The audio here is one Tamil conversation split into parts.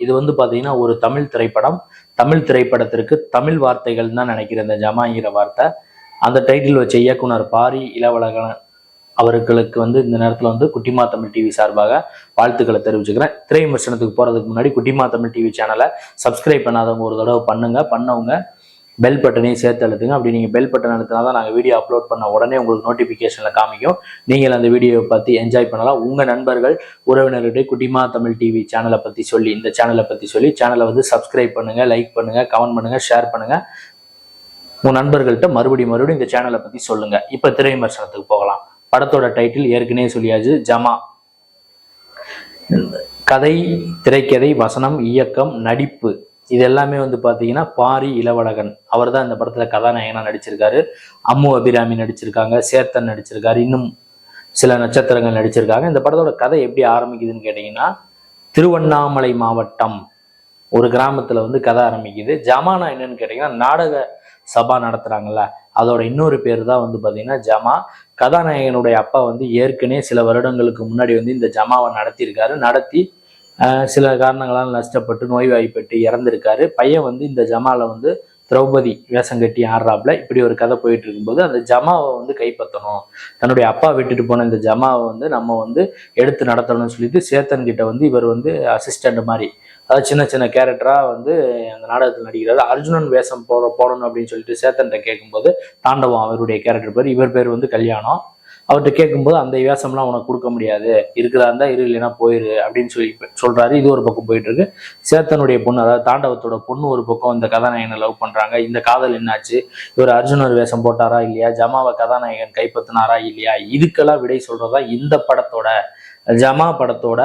இது வந்து பார்த்தீங்கன்னா ஒரு தமிழ் திரைப்படம். தமிழ் திரைப்படத்திற்கு தமிழ் வார்த்தைகள் தான் நினைக்கிறேன் இந்த ஜமாங்கிற வார்த்தை. அந்த டைட்டில் வச்ச இயக்குனர் பாரி இளவழகன் அவர்களுக்கு வந்து இந்த நேரத்தில் வந்து குட்டிமா தமிழ் டிவி சார்பாக வாழ்த்துக்களை தெரிவிச்சுக்கிறேன். திரை விமர்சனத்துக்கு போகிறதுக்கு முன்னாடி குட்டிமா தமிழ் டிவி சேனலை சப்ஸ்கிரைப் பண்ணாதவங்க ஒரு தடவை பண்ணுங்க. பண்ணவங்க பெல் பட்டனையும் சேர்த்து அழுத்துங்க. அப்படி நீங்கள் பெல் பட்டன் அழுத்தினா தான் நாங்கள் வீடியோ அப்லோட் பண்ண உடனே உங்களுக்கு நோட்டிஃபிகேஷனில் காமிக்கும். நீங்கள் அந்த வீடியோவை பற்றி என்ஜாய் பண்ணலாம். உங்கள் நண்பர்கள் உறவினர்கிட்ட குட்டிமா தமிழ் டிவி சேனலை பற்றி சொல்லி இந்த சேனலை பற்றி சொல்லி சேனலை வந்து சப்ஸ்கிரைப் பண்ணுங்கள் லைக் பண்ணுங்கள் கமெண்ட் பண்ணுங்கள் ஷேர் பண்ணுங்கள் உங்கள் நண்பர்கள்ட்ட மறுபடியும் மறுபடியும் இந்த சேனலை பற்றி சொல்லுங்கள் இப்போ திரை விமர்சனத்துக்கு போகலாம். படத்தோட டைட்டில் ஏற்கனவே சொல்லியாச்சு. ஜமா. கதை திரைக்கதை வசனம் இயக்கம் நடிப்பு. இது எல்லாமே வந்து பார்த்தீங்கன்னா பாரி இளவழகன். அவர் தான் இந்த படத்தில் கதாநாயகனாக நடிச்சிருக்காரு. அம்மு அபிராமி நடிச்சிருக்காங்க சேத்தன் நடிச்சிருக்காரு இன்னும் சில நட்சத்திரங்கள் நடிச்சிருக்காங்க. இந்த படத்தோட கதை எப்படி ஆரம்பிக்குதுன்னு கேட்டிங்கன்னா திருவண்ணாமலை மாவட்டம் ஒரு கிராமத்தில் வந்து கதை ஆரம்பிக்குது. ஜமானா என்னன்னு கேட்டிங்கன்னா நாடக சபா நடத்துகிறாங்கல்ல அதோட இன்னொரு பேர் தான் வந்து பார்த்தீங்கன்னா ஜமா. கதாநாயகனுடைய அப்பா வந்து ஏற்கனவே சில வருடங்களுக்கு முன்னாடி வந்து இந்த ஜமாவை நடத்தியிருக்காரு. நடத்தி சில காரணங்களால் நஷ்டப்பட்டு நோய்வாய்ப்பட்டு இறந்திருக்காரு. பையன் வந்து இந்த ஜமால வந்து திரௌபதி வேஷம் கட்டி ஆடுறாப்புல. இப்படி ஒரு கதை போயிட்டு இருக்கும்போது அந்த ஜமாவை வந்து கைப்பற்றணும். தன்னுடைய அப்பா விட்டுட்டு போன இந்த ஜமாவை வந்து நம்ம வந்து எடுத்து நடத்தணும்னு சொல்லிட்டு சேத்தன் கிட்ட வந்து இவர் வந்து அசிஸ்டண்ட் மாதிரி அதாவது சின்ன சின்ன கேரக்டராக வந்து அந்த நாடகத்தில் நடிக்கிறாரு. அர்ஜுனன் வேஷம் போட போடணும் அப்படின்னு சொல்லிட்டு சேத்தன்கிட்ட கேட்கும்போது தாண்டவம் அவருடைய கேரக்டர் பேர் இவர் பேர் வந்து கல்யாணம். அவர்கிட்ட கேட்கும்போது அந்த வியாசம்லாம் உனக்கு கொடுக்க முடியாது. இருக்கிறதா இருந்தால் இரு இல்லைன்னா போயிரு அப்படின்னு சொல்லி சொல்கிறாரு இது ஒரு பக்கம் போயிட்டு இருக்கு. சேத்தனுடைய பொண்ணு அதாவது தாண்டவத்தோட பொண்ணு ஒரு பக்கம் இந்த கதாநாயகனை லவ் பண்ணுறாங்க இந்த காதல் என்னாச்சு? இவர் அர்ஜுனர் வேஷம் போட்டாரா இல்லையா? ஜமாவை கதாநாயகன் கைப்பற்றினாரா இல்லையா? இதுக்கெல்லாம் விடை சொல்கிறதா இந்த படத்தோட ஜமா படத்தோட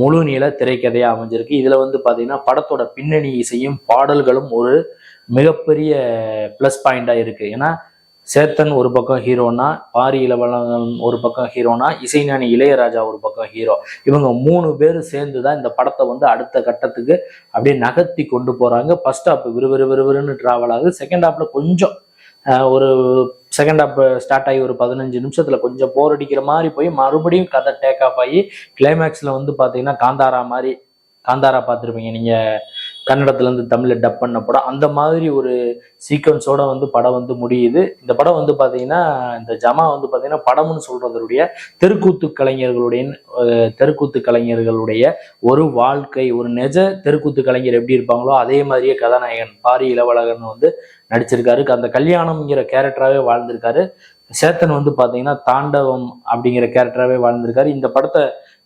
முழு நீள திரைக்கதையாக அமைஞ்சிருக்கு. இதில் வந்து பார்த்தீங்கன்னா படத்தோட பின்னணி இசையும் பாடல்களும் ஒரு மிகப்பெரிய ப்ளஸ் பாயிண்டாக இருக்குது ஏன்னா சேத்தன் ஒரு பக்கம் ஹீரோனா பாரி இளவலன் ஒரு பக்கம் ஹீரோனா இசைஞானி இளையராஜா ஒரு பக்கம் ஹீரோ இவங்க மூணு பேர் சேர்ந்து தான் இந்த படத்தை வந்து அடுத்த கட்டத்துக்கு அப்படியே நகர்த்தி கொண்டு போகிறாங்க ஃபர்ஸ்ட் ஹாப் விறுவிறு விறுவிறுன்னு டிராவல் ஆகுது. செகண்ட் ஹாப்பில் கொஞ்சம் ஒரு செகண்ட் ஹாப் ஸ்டார்ட் ஆகி ஒரு பதினஞ்சு நிமிஷத்தில் கொஞ்சம் போர் அடிக்கிற மாதிரி போய் மறுபடியும் கதை டேக் ஆஃப் ஆகி கிளைமேக்ஸில் வந்து பார்த்தீங்கன்னா காந்தாரா மாதிரி காந்தாரா பார்த்துருப்பீங்க நீங்கள் கன்னடத்துலேருந்து தமிழில் டப் பண்ண படம். அந்த மாதிரி ஒரு சீக்வன்ஸோட வந்து படம் வந்து முடியுது. இந்த படம் வந்து பார்த்தீங்கன்னா இந்த ஜமா வந்து பார்த்தீங்கன்னா படம்னு சொல்றதனுடைய தெருக்கூத்து கலைஞர்களுடைய தெருக்கூத்து கலைஞர்களுடைய ஒரு வாழ்க்கை ஒரு நெஜ தெருக்கூத்து கலைஞர் எப்படி இருப்பாங்களோ அதே மாதிரியே கதாநாயகன் பாரி இளவழகன் வந்து நடிச்சிருக்காரு. அந்த கல்யாணம்ங்கிற கேரக்டராகவே வாழ்ந்திருக்காரு. சேத்தன் வந்து பார்த்தீங்கன்னா தாண்டவம் அப்படிங்கிற கேரக்டராகவே வாழ்ந்திருக்காரு. இந்த படத்தை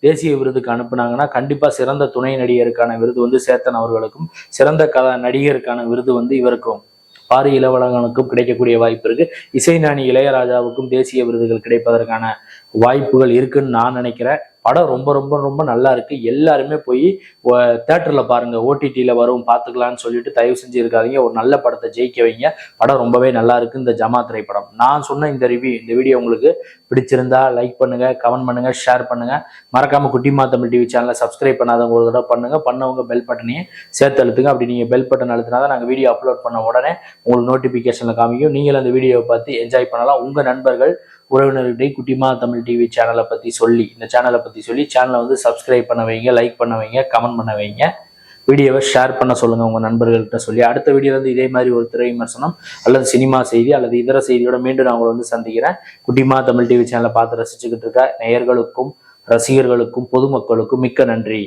தேசிய விருதுக்கு அனுப்புனாங்கன்னா கண்டிப்பாக சிறந்த துணை நடிகருக்கான விருது வந்து சேத்தன் அவர்களுக்கும் சிறந்த கதா நடிகருக்கான விருது வந்து இவருக்கும். பாரி இளவழகனுக்கும் கிடைக்கக்கூடிய வாய்ப்பு இருக்கு. இசைஞானி இளையராஜாவுக்கும் தேசிய விருதுகள் கிடைப்பதற்கான வாய்ப்புகள் இருக்குன்னு நான் நினைக்கிறேன். படம் ரொம்ப ரொம்ப ரொம்ப நல்லா இருக்கு. எல்லாருமே போய் தேட்டர்ல பாருங்க. ஓடிடியில வரும் பார்த்துக்கலாம்னு சொல்லிட்டு தயவு செஞ்சு இருக்காதீங்க. ஒரு நல்ல படத்தை ஜெயிக்க வைங்க. படம் ரொம்பவே நல்லா இருக்கு இந்த ஜமா திரைப்படம் நான் சொன்ன இந்த ரிவ்யூ இந்த வீடியோ உங்களுக்கு பிடிச்சிருந்தா லைக் பண்ணுங்க கமெண்ட் பண்ணுங்க ஷேர் பண்ணுங்க. மறக்காம குட்டிமா தமிழ் டிவி சேனலை சப்ஸ்கிரைப் பண்ணாதவங்க ஒரு தடவை பண்ணுங்க. பண்ணவங்க பெல் பட்டனையும் சேர்த்து அழுத்துங்க. அப்படி நீங்க பெல் பட்டன் அழுத்தினா தான் நாங்கள் வீடியோ அப்லோட் பண்ண உடனே உங்களுக்கு நோட்டிபிகேஷன்ல காமிக்கும். நீங்களும் அந்த வீடியோவை பார்த்து என்ஜாய் பண்ணலாம். உங்க நண்பர்கள் உறவினர்கிட்டே குட்டிமா தமிழ் டிவி சேனலை பற்றி சொல்லி இந்த சேனலை பற்றி சொல்லி சேனலை வந்து சப்ஸ்கிரைப் பண்ண வைங்க லைக் பண்ண வைங்க கமெண்ட் பண்ண வைங்க. வீடியோவை ஷேர் பண்ண சொல்லுங்கள் உங்கள் நண்பர்கள்கிட்ட சொல்லி. அடுத்த வீடியோ வந்து இதே மாதிரி ஒரு திரை விமர்சனம் அல்லது சினிமா செய்தி அல்லது இதர செய்தியோட மீண்டும் நான் உங்களை வந்து சந்திக்கிறேன். குட்டிமா தமிழ் டிவி சேனலை பார்த்து ரசிச்சுக்கிட்டு இருக்க நேயர்களுக்கும் ரசிகர்களுக்கும் பொதுமக்களுக்கும் மிக்க நன்றி.